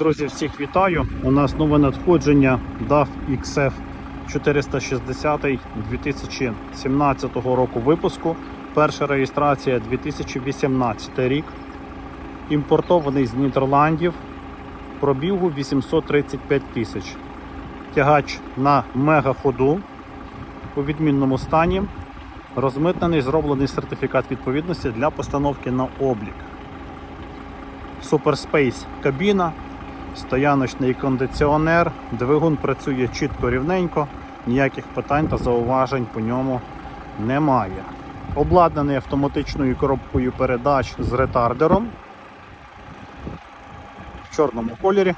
Друзі, всіх вітаю! У нас нове надходження DAF XF 460 2017 року випуску. Перша реєстрація 2018 рік. Імпортований з Нідерландів. Пробігу 835 тисяч. Тягач на мегаходу у відмінному стані. Розмитнений, зроблений сертифікат відповідності для постановки на облік. Суперспейс кабіна, стояночний кондиціонер, двигун працює чітко рівненько, ніяких питань та зауважень по ньому немає. Обладнаний автоматичною коробкою передач з ретардером в чорному кольорі.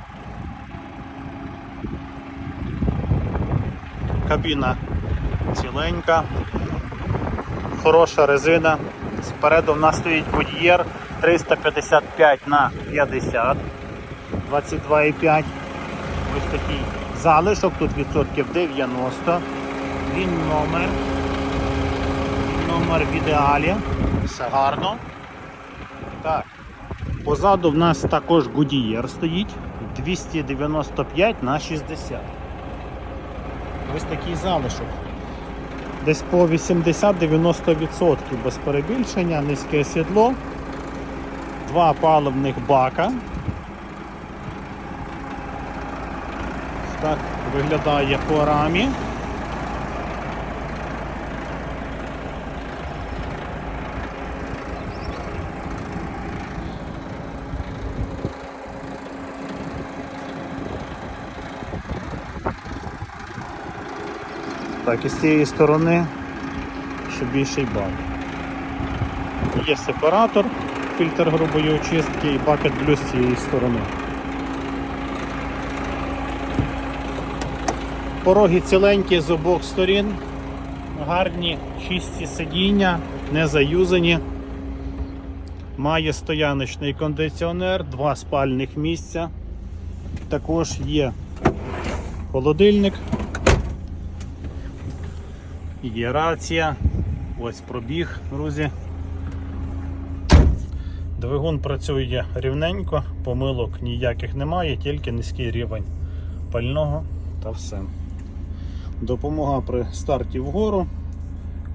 Кабіна ціленька, хороша резина. Спереду в нас стоїть будьєр 355 на 50, 22,5. Ось такий залишок, тут відсотків 90. Він номер. Номер в ідеалі. Все гарно. Так. Позаду в нас також Goodyear стоїть 295 на 60. Ось такий залишок. Десь по 80-90% без перебільшення, низьке сідло, два паливних бака. Так виглядає по рамі. Так, і з цієї сторони ще більший бак. Є сепаратор, фільтр грубої очистки і бакет блюз з цієї сторони. Пороги ціленькі з обох сторін, гарні, чисті сидіння, не заюзані. Має стояночний кондиціонер, два спальних місця. Також є холодильник. Є рація, ось пробіг, друзі. Двигун працює рівненько, помилок ніяких немає, тільки низький рівень пального та все. Допомога при старті вгору,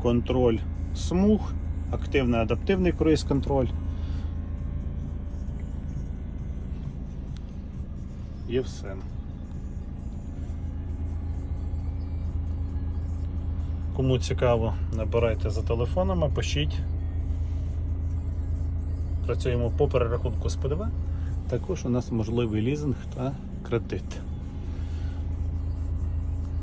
контроль смуг, активний адаптивний круїз-контроль. І все. Кому цікаво, набирайте за телефонами, пишіть. Працюємо по перерахунку з ПДВ. Також у нас можливий лізинг та кредит.